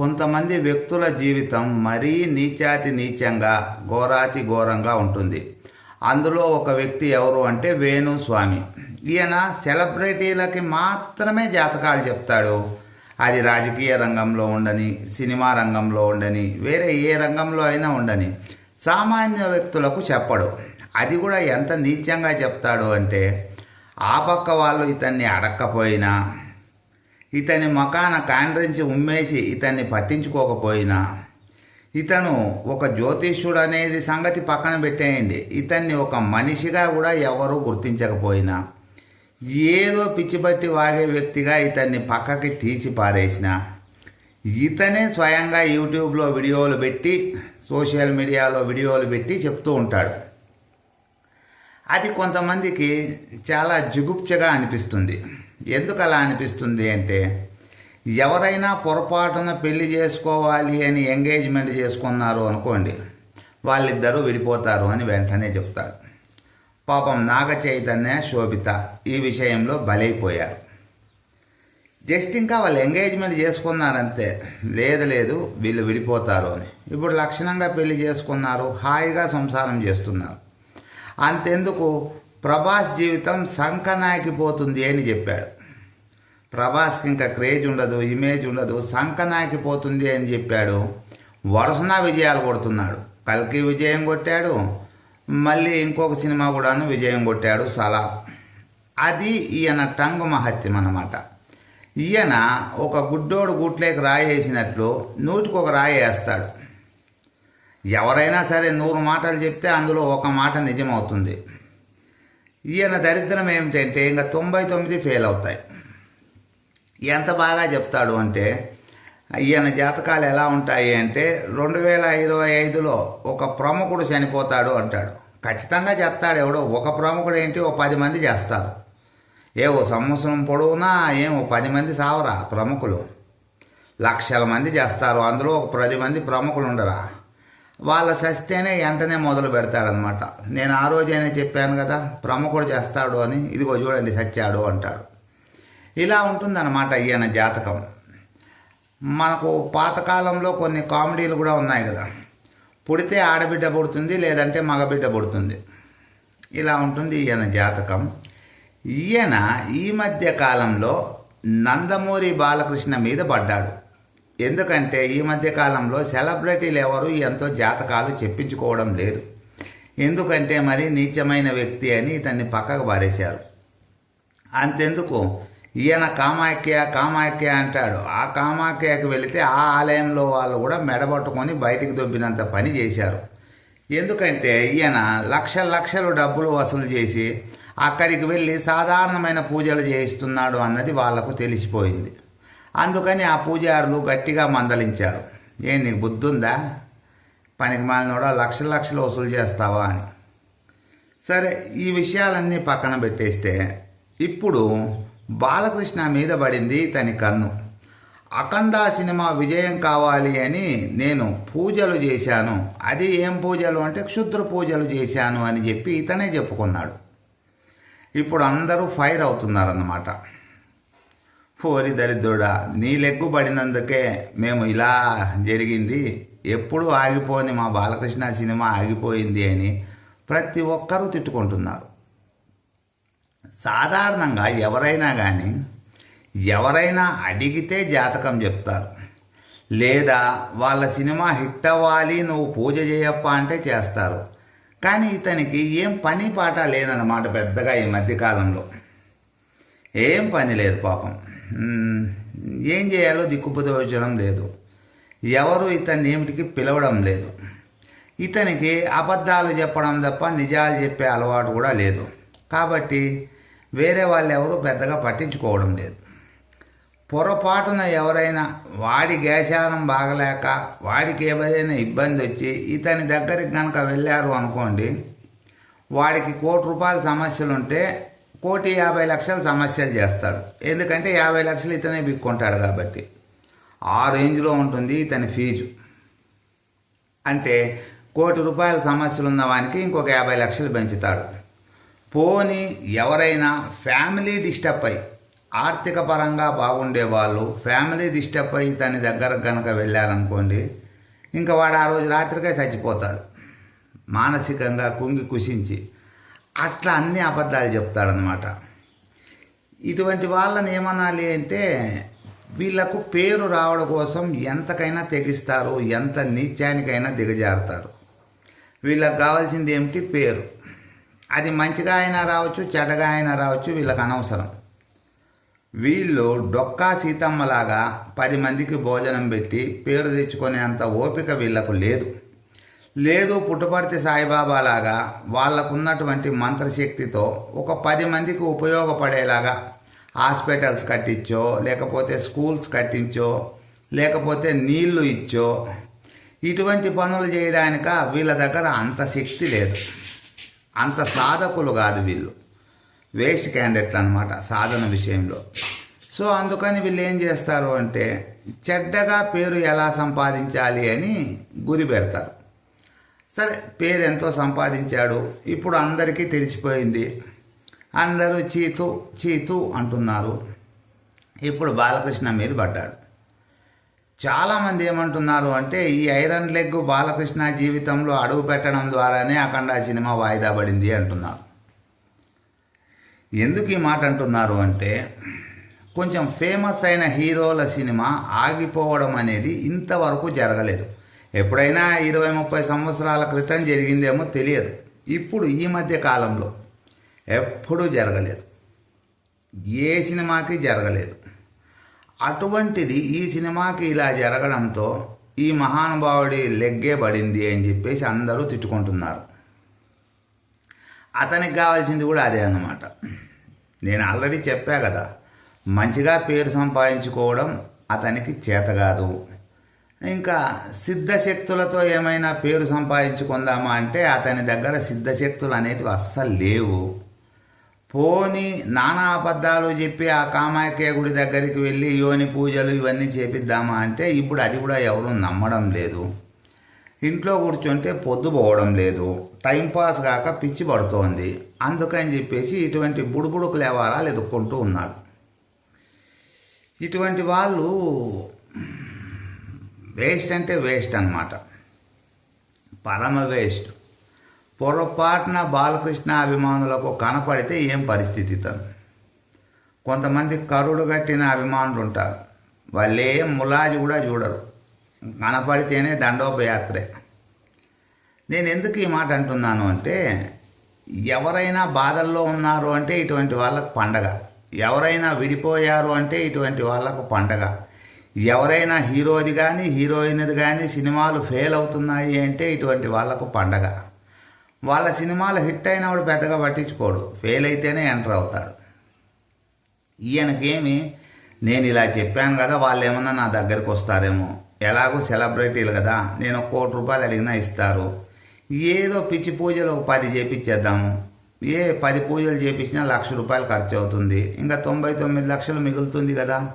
కొంతమంది వ్యక్తుల జీవితం మరీ నీచాతి నీచంగా ఘోరాతి ఘోరంగా ఉంటుంది. అందులో ఒక వ్యక్తి ఎవరు అంటే వేణు స్వామి. ఈయన సెలబ్రిటీలకి మాత్రమే జాతకాలు చెప్తాడు. అది రాజకీయ రంగంలో ఉండని సినిమా రంగంలో ఉండని వేరే ఏ రంగంలో అయినా ఉండని సామాన్య వ్యక్తులకు చెప్పడు. అది కూడా ఎంత నీచంగా చెప్తాడు అంటే ఆ పక్క వాళ్ళు ఇతన్ని అడక్కపోయినా ఇతని మకాన కాండ్రించి ఉమ్మేసి ఇతన్ని పట్టించుకోకపోయినా. ఇతను ఒక జ్యోతిష్యుడు అనేది సంగతి పక్కన పెట్టేయండి. ఇతన్ని ఒక మనిషిగా కూడా ఎవరూ గుర్తించకపోయినా. ఏదో పిచ్చిపట్టి వాగే వ్యక్తిగా ఇతన్ని పక్కకి తీసి పారేసిన. ఇతనే స్వయంగా యూట్యూబ్లో వీడియోలు పెట్టి సోషల్ మీడియాలో వీడియోలు పెట్టి చెప్తూ ఉంటాడు. అది కొంతమందికి చాలా జుగుప్చగా అనిపిస్తుంది. ఎందుకు అలా అనిపిస్తుంది అంటే ఎవరైనా పొరపాటున పెళ్ళి చేసుకోవాలి అని ఎంగేజ్మెంట్ చేసుకున్నారు అనుకోండి వాళ్ళిద్దరూ విడిపోతారు అని వెంటనే చెప్తారు. పాపం నాగ చైతన్య శోభిత ఈ విషయంలో బలైపోయారు. జస్ట్ ఇంకా వాళ్ళు ఎంగేజ్మెంట్ చేసుకున్నారంతే లేదు లేదు వీళ్ళు విడిపోతారు అని. ఇప్పుడు లక్షణంగా పెళ్ళి చేసుకున్నారు హాయిగా సంసారం చేస్తున్నారు. అంతెందుకు? ప్రభాస్ జీవితం సంకనాకిపోతుంది అని చెప్పాడు. ప్రభాస్కి ఇంకా క్రేజ్ ఉండదు ఇమేజ్ ఉండదు సంకనాకిపోతుంది అని చెప్పాడు. వరుసన విజయాలు కొడుతున్నాడు. కల్కి విజయం కొట్టాడు. మళ్ళీ ఇంకొక సినిమా కూడాను విజయం కొట్టాడు సలా. అది ఈయన టంగు మహత్యం అన్నమాట. ఈయన ఒక గుడ్డోడు గుట్లేకి రాయేసినట్లు నూటికి ఒక రాయి వేస్తాడు. ఎవరైనా సరే నూరు మాటలు చెప్తే అందులో ఒక మాట నిజమవుతుంది. ఈయన దరిద్రం ఏమిటంటే ఇంకా తొంభై తొమ్మిది ఫెయిల్ అవుతాయి. ఎంత బాగా చెప్తాడు అంటే ఈయన జాతకాలు ఎలా ఉంటాయి అంటే రెండు వేల ఇరవై ఐదులో ఒక ప్రముఖుడు చనిపోతాడు అంటాడు. ఖచ్చితంగా చేస్తాడు ఎవడో. ఒక ప్రముఖుడు ఏంటి? ఓ పది మంది చేస్తారు. ఏ ఓ సంవత్సరం పొడవునా? ఏం ఓ పది మంది సావరా ప్రముఖులు. లక్షల మంది చేస్తారు. అందులో ఒక పది మంది ప్రముఖులు ఉండరా? వాళ్ళ చస్తేనే వెంటనే మొదలు పెడతాడనమాట నేను ఆ రోజైనా చెప్పాను కదా ప్రముఖుడు చేస్తాడు అని. ఇదిగో చూడండి సచ్చాడు అంటాడు. ఇలా ఉంటుందన్నమాట ఈయన జాతకం. మనకు పాతకాలంలో కొన్ని కామెడీలు కూడా ఉన్నాయి కదా. పుడితే ఆడబిడ్డ పుడుతుంది లేదంటే మగబిడ్డ పుడుతుంది. ఇలా ఉంటుంది ఈయన జాతకం. ఈయన ఈ మధ్య కాలంలో నందమూరి బాలకృష్ణ మీద పడ్డాడు. ఎందుకంటే ఈ మధ్య కాలంలో సెలబ్రిటీలు ఎవరు ఎంతో జాతకాలు చెప్పించుకోవడం లేదు. ఎందుకంటే మరి నీచమైన వ్యక్తి అని ఇతన్ని పక్కకు పారేశారు. అంతెందుకు? ఈయన కామాఖ్య కామాఖ్య అంటాడు. ఆ కామాఖ్యకి వెళితే ఆ ఆలయంలో వాళ్ళు కూడా మెడబట్టుకొని బయటికి దొబ్బినంత పని చేశారు. ఎందుకంటే ఈయన లక్షల లక్షలు డబ్బులు వసూలు చేసి అక్కడికి వెళ్ళి సాధారణమైన పూజలు చేయిస్తున్నాడు అన్నది వాళ్ళకు తెలిసిపోయింది. అందుకని ఆ పూజారులు గట్టిగా మందలించారు. ఏం నీకు బుద్ధుందా? పనికి మాలినోడా లక్షల లక్షలు వసూలు చేస్తావా? అని. సరే ఈ విషయాలన్నీ పక్కన పెట్టేస్తే ఇప్పుడు బాలకృష్ణ మీద పడింది తని కన్ను. అఖండ సినిమా విజయం కావాలి అని నేను పూజలు చేశాను. అది ఏం పూజలు అంటే క్షుద్ర పూజలు చేశాను అని చెప్పి ఇతనే చెప్పుకున్నాడు. ఇప్పుడు అందరూ ఫైర్ అవుతున్నారన్నమాట. ఓరి దరిద్రుడా నీ లెగ్గు పడినందుకే మేము ఇలా జరిగింది. ఎప్పుడు ఆగిపోని మా బాలకృష్ణ సినిమా ఆగిపోయింది అని ప్రతి ఒక్కరూ తిట్టుకుంటున్నారు. సాధారణంగా ఎవరైనా కానీ ఎవరైనా అడిగితే జాతకం చెప్తారు. లేదా వాళ్ళ సినిమా హిట్ అవ్వాలి నువ్వు పూజ చేయప్ప అంటే చేస్తారు. కానీ ఇతనికి ఏం పని పాట లేదన్నమాట పెద్దగా ఈ మధ్యకాలంలో ఏం పని లేదు పాపం. ఏం చేయాలో దిక్కుపుదోచడం లేదు. ఎవరు ఇతన్ని ఏమిటికి పిలవడం లేదు. ఇతనికి అబద్ధాలు చెప్పడం తప్ప నిజాలు చెప్పే అలవాటు కూడా లేదు. కాబట్టి వేరే వాళ్ళు ఎవరు పెద్దగా పట్టించుకోవడం లేదు. పొరపాటున ఎవరైనా వాడి గ్యాసారం బాగలేక వాడికి ఏదైనా ఇబ్బంది వచ్చి ఇతని దగ్గరికి కనుక వెళ్ళారు అనుకోండి వాడికి కోటి రూపాయల సమస్యలు ఉంటే కోటి యాభై లక్షల సమస్యలు చేస్తాడు. ఎందుకంటే యాభై లక్షలు ఇతనే బిక్కుంటాడు కాబట్టి. ఆ రేంజ్లో ఉంటుంది ఇతని ఫీజు. అంటే కోటి రూపాయల సమస్యలు ఉన్న వానికి ఇంకొక యాభై లక్షలు పెంచుతాడు. పోని ఎవరైనా ఫ్యామిలీ డిస్టర్బ్ అయి ఆర్థిక పరంగా బాగుండే వాళ్ళు ఫ్యామిలీ డిస్టర్బ్ అయ్యి తన దగ్గర కనుక వెళ్ళారనుకోండి ఇంకా వాడు ఆ రోజు రాత్రికే చచ్చిపోతాడు. మానసికంగా కుంగి కుషించి అట్లా అన్ని అబద్ధాలు చెప్తాడనమాట ఇటువంటి వాళ్ళని ఏమనాలి అంటే వీళ్ళకు పేరు రావడం కోసం ఎంతకైనా తెగిస్తారు ఎంత నీచానికైనా దిగజారుతారు. వీళ్ళకి కావాల్సింది ఏమిటి? పేరు. అది మంచిగా అయినా రావచ్చు చెడ్డగా అయినా రావచ్చు వీళ్ళకి అనవసరం. వీళ్ళు డొక్కా సీతమ్మలాగా పది మందికి భోజనం పెట్టి పేరు తెచ్చుకునేంత ఓపిక వీళ్ళకు లేదు. లేదు పుట్టుపర్తి సాయిబాబా లాగా వాళ్ళకున్నటువంటి మంత్రశక్తితో ఒక పది మందికి ఉపయోగపడేలాగా హాస్పిటల్స్ కట్టించో లేకపోతే స్కూల్స్ కట్టించో లేకపోతే నీళ్ళు ఇచ్చో ఇటువంటి పనులు చేయడానిక వీళ్ళ దగ్గర అంత శక్తి లేదు. అంత సాధకులు కాదు వీళ్ళు. వేస్ట్ క్యాండిడేట్లు అనమాట సాధన విషయంలో. సో అందుకని వీళ్ళు ఏం చేస్తారు అంటే చెడ్డగా పేరు ఎలా సంపాదించాలి అని గురి పెడతారు. సరే పేరు ఎంతో సంపాదించాడు ఇప్పుడు అందరికీ తెలిసిపోయింది. అందరూ చీతు చీతు అంటున్నారు. ఇప్పుడు బాలకృష్ణ మీద పడ్డాడు. చాలామంది ఏమంటున్నారు అంటే ఈ ఐరన్ లెగ్ బాలకృష్ణ జీవితంలో అడుగు పెట్టడం ద్వారానే అఖండ సినిమా వాయిదా పడింది అంటున్నారు. ఎందుకు ఈ మాట అంటున్నారు అంటే కొంచెం ఫేమస్ అయిన హీరోల సినిమా ఆగిపోవడం అనేది ఇంతవరకు జరగలేదు. ఎప్పుడైనా ఇరవై ముప్పై సంవత్సరాల క్రితం జరిగిందేమో తెలియదు. ఇప్పుడు ఈ మధ్య కాలంలో ఎప్పుడూ జరగలేదు. ఏ సినిమాకి జరగలేదు. అటువంటిది ఈ సినిమాకి ఇలా జరగడంతో ఈ మహానుభావుడి లెగ్గే పడింది అని చెప్పేసి అందరూ తిట్టుకుంటున్నారు. అతనికి కావాల్సింది కూడా అదే అన్నమాట. నేను ఆల్రెడీ చెప్పా కదా మంచిగా పేరు సంపాదించుకోవడం అతనికి చేత కాదు. ఇంకా సిద్ధశక్తులతో ఏమైనా పేరు సంపాదించుకుందామా అంటే అతని దగ్గర సిద్ధశక్తులు అనేటివి అస్సలు లేవు. పోని నానా అబద్ధాలు చెప్పి ఆ కామాఖ్య గుడి దగ్గరికి వెళ్ళి యోని పూజలు ఇవన్నీ చేపిద్దామా అంటే ఇప్పుడు అది కూడా ఎవరు నమ్మడం లేదు. ఇంట్లో కూర్చుంటే పొద్దు పోవడం లేదు. టైంపాస్ కాక పిచ్చి పడుతోంది. అందుకని చెప్పేసి ఇటువంటి బుడుబుడుకు లేవారాలు ఎదుర్కొంటూ ఉన్నాడు ఇటువంటి వాళ్ళు వేస్ట్ అంటే వేస్ట్ అనమాట పరమ వేస్ట్. పొరపాటున బాలకృష్ణ అభిమానులకు కనపడితే ఏం పరిస్థితి తను? కొంతమంది కరుడు కట్టిన అభిమానులు ఉంటారు వాళ్ళేం ములాజి కూడా చూడరు. కనపడితేనే దండోపయాత్రే. నేను ఎందుకు ఈ మాట అంటున్నాను అంటే ఎవరైనా బాధల్లో ఉన్నారు అంటే ఇటువంటి వాళ్ళకు పండగ. ఎవరైనా విడిపోయారు అంటే ఇటువంటి వాళ్ళకు పండగ. ఎవరైనా హీరోది కానీ హీరోయిన్ది కానీ సినిమాలు ఫెయిల్ అవుతున్నాయి అంటే ఇటువంటి వాళ్ళకు పండగ. వాళ్ళ సినిమాలు హిట్ అయినప్పుడు పెద్దగా పట్టించుకోడు. ఫెయిల్ అయితేనే ఎంటర్ అవుతాడు. ఈయనకేమి నేను ఇలా చెప్పాను కదా వాళ్ళు ఏమన్నా నా దగ్గరికి వస్తారేమో. ఎలాగో సెలబ్రిటీలు కదా నేను కోటి రూపాయలు అడిగినా ఇస్తారు. ఏదో పిచ్చి పూజలు ఒక పది చేపించేద్దాము ఏ పది పూజలు చేపించినా లక్ష రూపాయలు ఖర్చు అవుతుంది. ఇంకా తొంభై తొమ్మిది లక్షలు మిగులుతుంది కదా.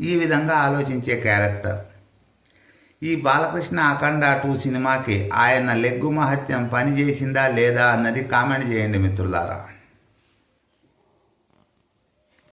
ఈ విధంగా ఆలోచించే క్యారెక్టర్. ఈ బాలకృష్ణ అఖండ టూ సినిమాకి ఆయన లెగ్గు మహత్యం పనిచేసిందా లేదా అన్నది కామెంట్ చేయండి మిత్రులారా.